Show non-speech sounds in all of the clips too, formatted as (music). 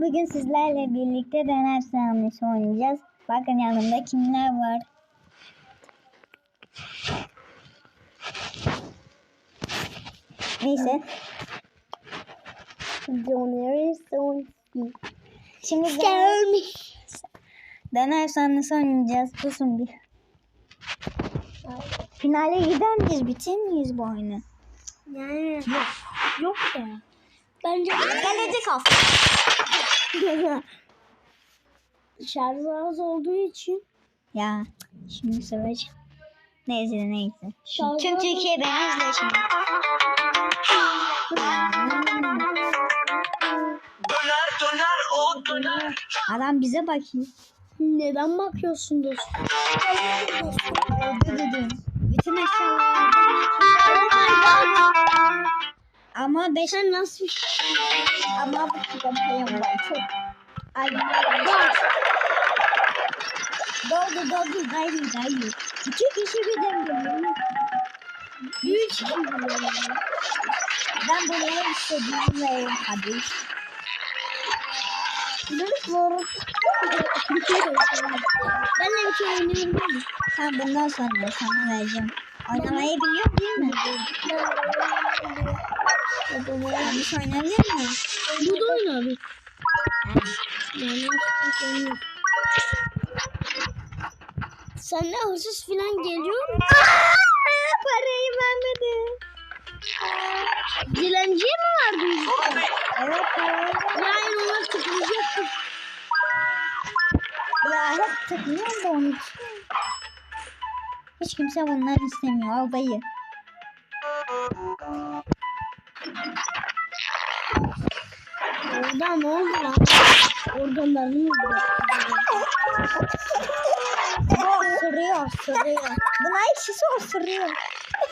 bugün sizlerle birlikte döner sahnesi oynayacağız. Bakın yanımda kimler var. Neyse. Şimdi döner, döner sahnesi oynayacağız. Susun bir. Finale gider miyiz? Bitir miyiz bu oyunu? Yani yok. Yok ya. Bence Gelecek hafta. Şarj az olduğu için Ya şimdi savaş. Neyse neyse. Şarjı Tüm Türkiye beni izliyor şimdi. Döner döner o döner. Adam bize bakıyor. neden bakıyorsun dostum? Bütün eşyalar. Ama beş nasıl ama bu kitaplarım var çok. Ay Doldu doldu gayri gayri. İki kişi birden geliyor. Üç kişi biliyorum. Ben buraya istediğim ve hadi. Zor. ben de bir kere oynuyorum. Sen bundan sonra sana vereceğim. Oynamayı biliyor değil mi? Yanlış oynayabilir mi? Bu da oynar. Yani oynuyor. Sende hırsız falan geliyor mu? Parayı vermedi. Dilenciye mi verdin? Evet Yani onlar tıklayacaktı. Ya hep tıklıyorum da onun için. Hiç kimse bundan istemiyor. Al dayı. Orada ne oldu lan? Organlarını mı bıraktı? Bu osuruyor, osuruyor. Buna ekşisi osuruyor.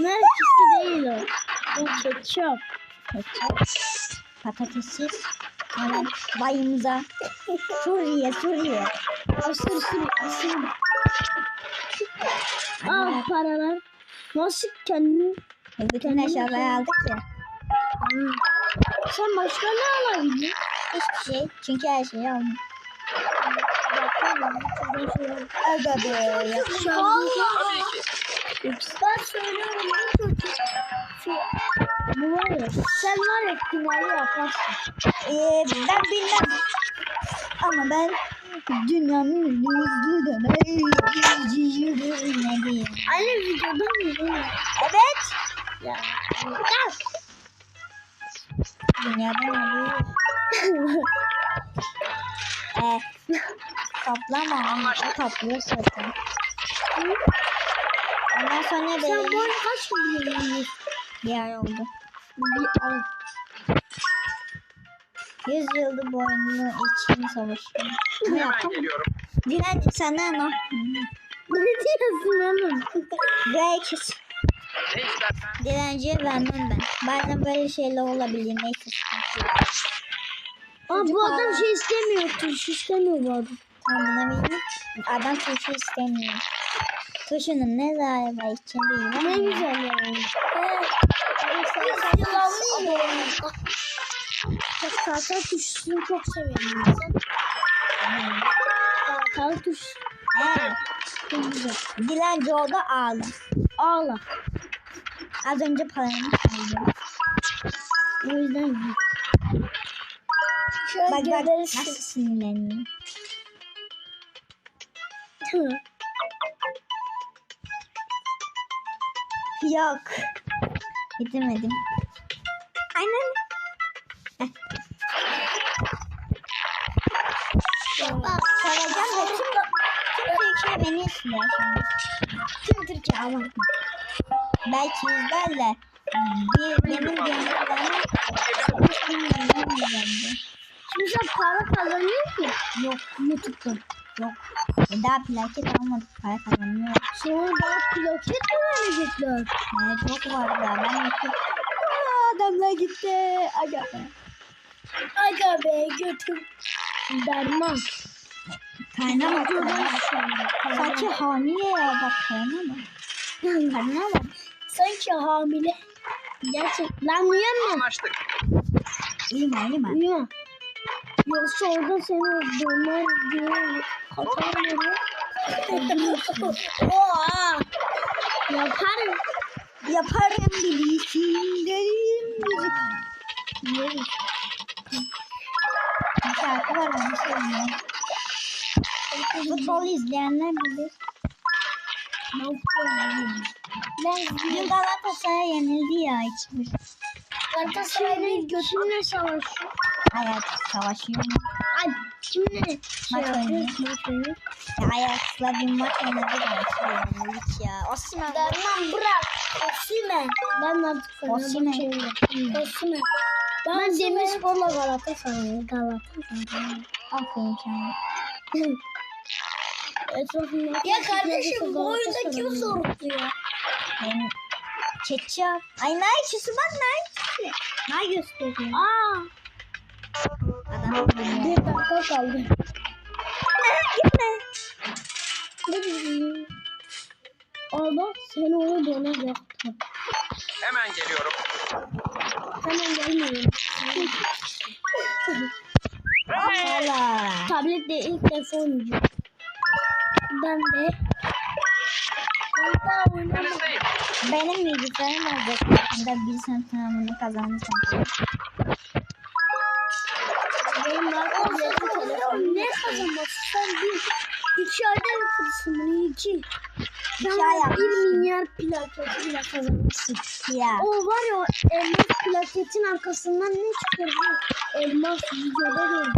Merkezi değil o. O ketçap. Patatessiz. Evet, bayımıza. Suriye, Suriye. Asır sır asır. Al paralar. Nasıl kendini? Bütün eşyaları aldık ya. Hmm. Sen başka ne alabildin? Hiçbir şey. Çünkü her şeyi aldım. Aga be. Ben söylüyorum bu kötü. Şu, bu var ya. Sen var ya finali yaparsın. Ee, ben bilmem. Ama ben dünyanın hızlı döner ne diyeyim. Aynı videoda mı? Evet. Ya. Ya. Dünyada ne diyeyim. (laughs) Ee, toplama. O topluyor zaten. Ondan sonra Sen da boy kaç biliyorsun? bir ay oldu. Bir ay. 100 yıldır bu oyunu için savaşıyorum. Ama Hemen yapamam. geliyorum. Direnci senden o. Ne diyorsun oğlum? Belki Ne direnciye vermem ben. Bazen böyle şeyler olabilir. Neyse. Aa bu adam hala- şey istemiyor. Tuş istemiyor bu adam. Tam buna bilmiyorum. Adam turşu istemiyor. Turşunun ne zararı var içinde Ne güzel yani. Tahta tuşunu çok seviyorum. Tahta tuş He. çok güzel. Dilenci oldu ağla. Ağla. Az önce paramı çaldı. O yüzden iyi. Bak bak nasıl sinirleniyor. Yok. Bitirmedim. Aynen. Bak soracağım da tüm, tüm Türkiye beni şimdi. Tüm Türkiye ama. Belki izlerle bir benim izlendi. Şimdi sen para kazanıyor musun? Yok YouTube'da. Yok. Daha plaket almadık para kazanmıyor. Sonra daha plaket mi verecekler? Evet çok var ya ben YouTube. Adamlar gitti. Aga be. Aga be götür. Derman. Karnına bak. Sanki hamile ya bak karnına bak. Karnına bak. Sanki hamile. Gerçek. Lan uyuyor musun? Anlaştık. İyiyim iyiyim. Uyuma. Yoksa orada seni döner diye katarları Oha. yaparım. Yaparım bilirsin dedim müzik. Yeriz. Bir şarkı var onu söyleyeyim. Futbol izleyenler bilir. Ben dün Galatasaray yenildi ya hiçbir. Galatasaray'ın götünle savaşıyor. Hayat savaşıyor mu? Ay kimle şey Maç yapıyor? oynuyor. Ya Ajax'la bir maç oynadı da şey yenildik ya. Osimhen. Derman bırak. Osime. Ben artık Osimhen. Fenerbahçe'yim. Osime. Ben Demirspor'la Galatasaray'ım. Galatasaray. Aferin sana. Etrafında Ya kardeşim, bu oyunda kim sorumlu Benim Çeçap. Ay Nike'si bak Nike'si. Nike gösteriyor. Aa, Adam bir dakika kaldı. Gitme. Ne diyeyim? Aa seni onu dönecektim. Hemen geliyorum. Hemen gelmiyorum. Valla. Tablette ilk defa oynayacağım. Ben de. Ben daha oynamadım. Benim bilgisayarım olacak. Ben bir sene tamamını kazanırsam. Benim daha. Ne kazanması? Sen bir. İki ayda yapıyorsun bunu iki. Ay bir milyar plaketi bile kazanırsın. Ya. O var ya o elmas plaketin arkasından ne çıkıyor? Elmas videoda gördüm.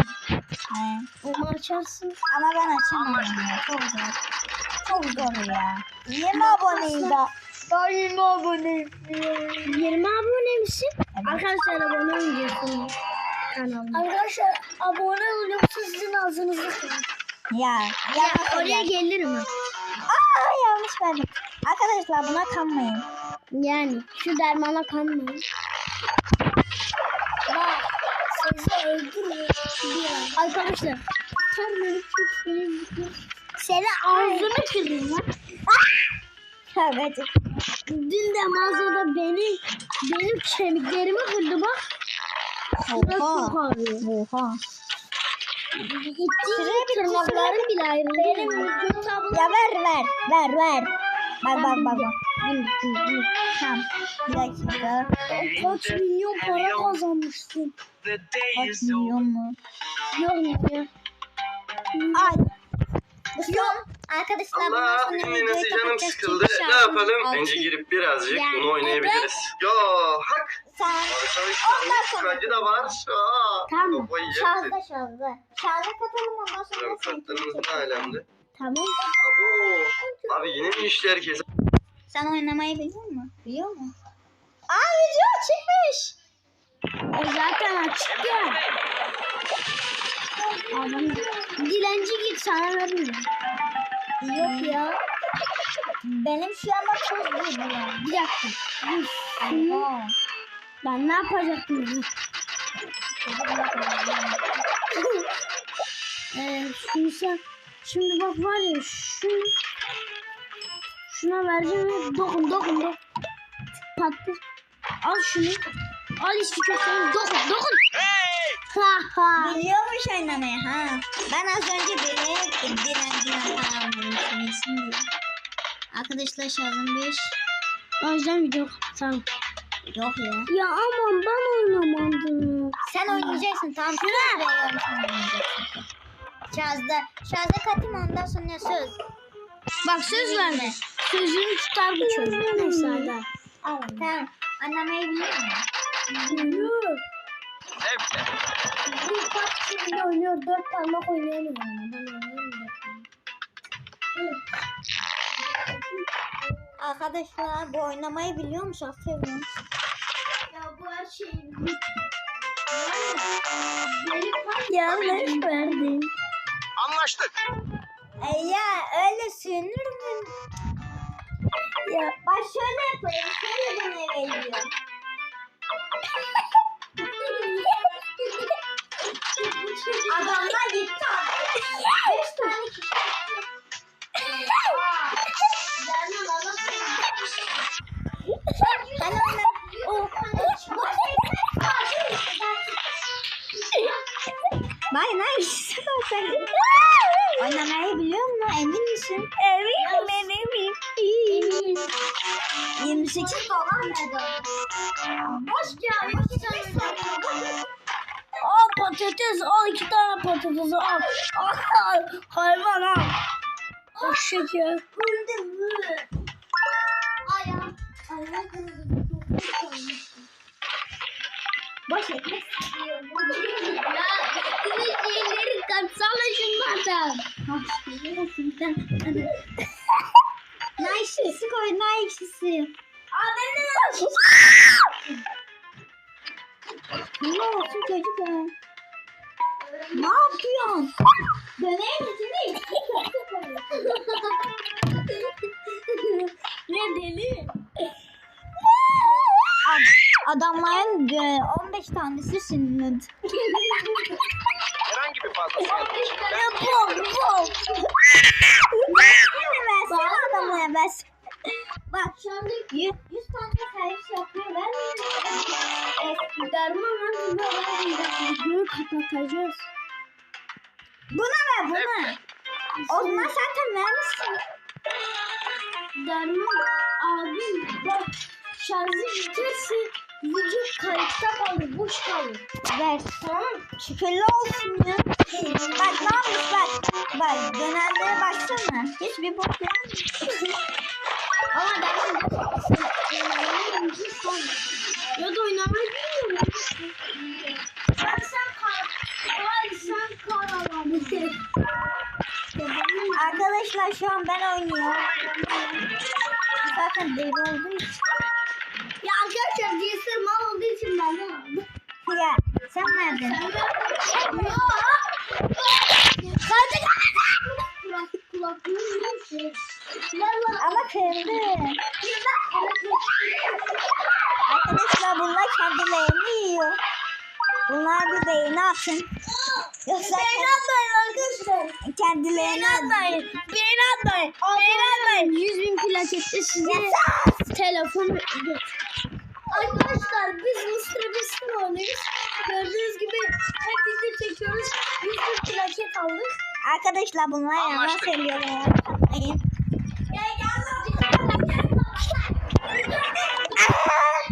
He. Onu açarsın. Ama ben ya. Çok zor. Çok zor ya. 20 aboneyim da. Daha 20 aboneyim. 20 abone misin? Evet. Arkadaşlar abone olacaksın kanalıma. Arkadaşlar abone olursa sizin ağzınızı. Ya. Ya Ya. oraya gelirim ha. Aa yanlış verdim. Arkadaşlar buna kanmayın. Yani şu dermana kanmayın. Bak sizi öldürür. Arkadaşlar tutar beni çok seni Seni ağzını kırayım lan. Evet. Dün de mağazada beni benim kemiklerimi kırdı bak. Şurası çok Oha. Şuraya bir tırnaklarım bile ayrıldı. Benim Ya ver ver. Ver ver. Bak bak bak bak. Tamam. Bir dakika. Kaç milyon para kazanmışsın. Kaç milyon mu? Yok ya. Ay. Son. Arkadaşlar bundan Allah sonra videoyu nasıl canım kapatacağız sıkıldı. çünkü Ne yapalım? altı. Bence girip birazcık Yani bunu oynayabiliriz. Ya hak. Sen Arkadaşlar Ondan sonra- kacı da var. Aa, Tamam. Kafayı yedi. şarjda şarjda. Şarja katalım ondan sonra Şöyle sen Kartlarımız ne alemde? Tamam. Abo. Abi yine mi işler kesin? Sen oynamayı biliyor musun? Biliyor musun? Aa video çıkmış. O zaten açık ya. Adam dilenci git sana vermiyor. Yok ya. Benim şu anda çok geliyor. Bir dakika. Dur. Oha. Ben ne yapacaktım? Dur. Ee, şunu sen şimdi bak var ya şu şuna vereceğim ve dokun dokun dokun patlı al şunu al işte köşeni dokun dokun ha ha Biliyormuş oynamayı ha. Ben az önce biliyordum. Diren diren tamamlamışsın diye. Arkadaşlar şarjım 5. o yüzden video kapatalım Yok ya. ya aman ben oynamadım Sen oynayacaksın tamam. Oynayacaksın. Şarjda. Şarjda katayım ondan sonra söz. bak söz verme sözünü tutar bu çocuk neyse hadi. Tamam. Anlamayı biliyor musun? Biliyorum. Zevkle. Bu kaç kişi oynuyor? Dört parmak oynayamıyor ama ben oynayamıyorum. Arkadaşlar bu oynamayı biliyormuş aferin. Ya bu her şey Yanlış verdim. Anlaştık. E ya öyle sürünür mü? Ya bak şöyle yapayım. Şöyle bana veriyor. Adamlar gitti abi. (laughs) Beş tane kişi. Eşek ya. Ayağım. Boş ekmek. Ya üstüne şeyleri katsana şunlardan. Nar ekşisi koy, nar ekşisi. Aa ben de Ne olsun çocuk ya? Ne yapıyorsun? Döneğin içinde Ne deli? Ad- Adamların e, 15 tanesi sünnet. Herhangi bir fazlası yanlış. Ben Bol bol. Versene adamlara vers. Bak şu anda 100, 100 tane servis yapıyor. Ben Derman ben videoyu kapatacağız. Buna ver buna. O zaman zaten vermişsin. Derman abi bak şarjı biterse video kayıtta kalır boş kalır. Ver. Tamam. Şükürlü olsun ya. Bak ne yapmış bak. Bak dönerlere baksana. Hiçbir bok yok. Arkadaşlar GSR mal olduğu için ben de aldım. Ya sen. Hadi kulak kulaklığım yok şey. Ama kırdı. Arkadaşlar bunlar kendilerini yiyor. Bunlar bir beğeni atın. Yoksa atmayın arkadaşlar. kendilerini atın. Beğeni atmayın. Beğeni atmayın. 100 bin plakette size telefon Arkadaşlar biz Mr. Beast'in oynuyoruz. Gördüğünüz gibi hep bizi çekiyoruz. 100 bin plaket aldık. Arkadaşlar bunlar yalan Anlaştık. söylüyorlar. Gel gel lan. Gel, gel, gel.